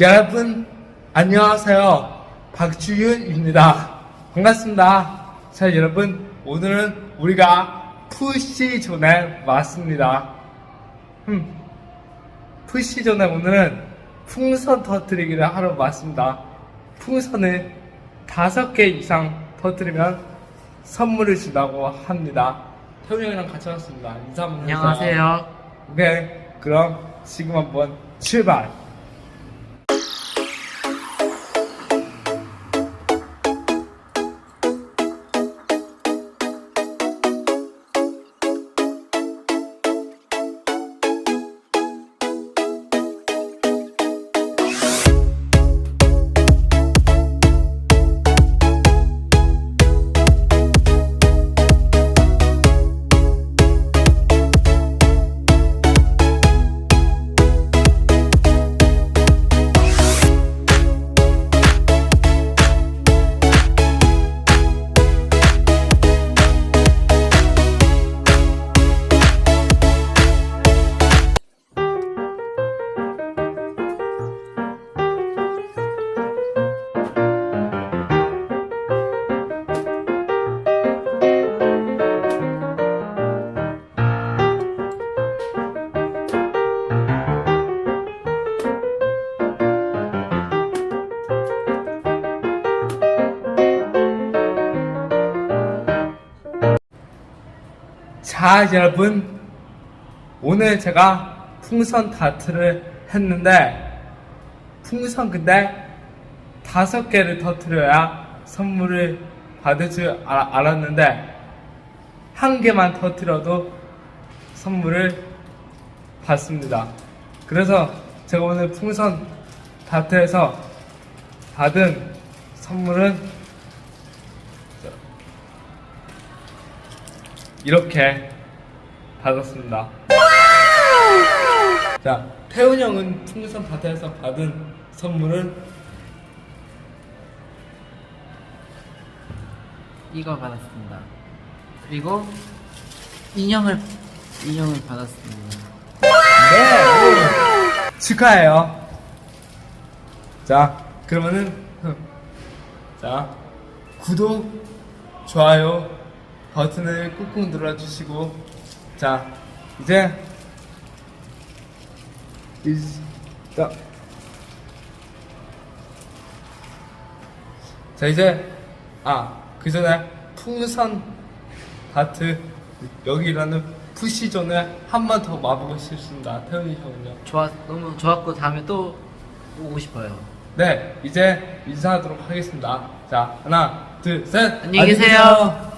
여러분 안녕하세요. 박주윤입니다. 반갑습니다. 자 여러분 오늘은 우리가 푸시존에 왔습니다. 음, 푸시존에 오늘은 풍선 터뜨리기를 하러 왔습니다. 풍선을 다섯 개 이상 터뜨리면 선물을 준다고 합니다. 태훈이 형이랑 같이 왔습니다. 인사 한번 해주세요. 안녕하세요. 오케이 그럼 지금 한번 출발 자 여러분 오늘 제가 풍선 다트를 했는데 풍선 근데 다섯 개를 터트려야 선물을 받을 줄 알, 알았는데 한 개만 터트려도 선물을 받습니다. 그래서 제가 오늘 풍선 다트에서 받은 선물은 이렇게 받았습니다. 자, 태훈 형은 풍선 바다에서 받은 선물은 이거 받았습니다. 그리고 인형을 인형을 받았습니다. 네 축하해요. 자, 그러면은 자 구독, 좋아요 버튼을 꾹꾹 눌러주시고 자 이제 자, 자 이제 아 그 전에 풍선 다트 여기라는 푸시존을 한 번더 와보고 싶습니다. 태훈이 형은요? 좋았 너무 좋았고 다음에 또 오고 싶어요. 네 이제 인사하도록 하겠습니다. 자 하나 둘 셋. 안녕히 계세요.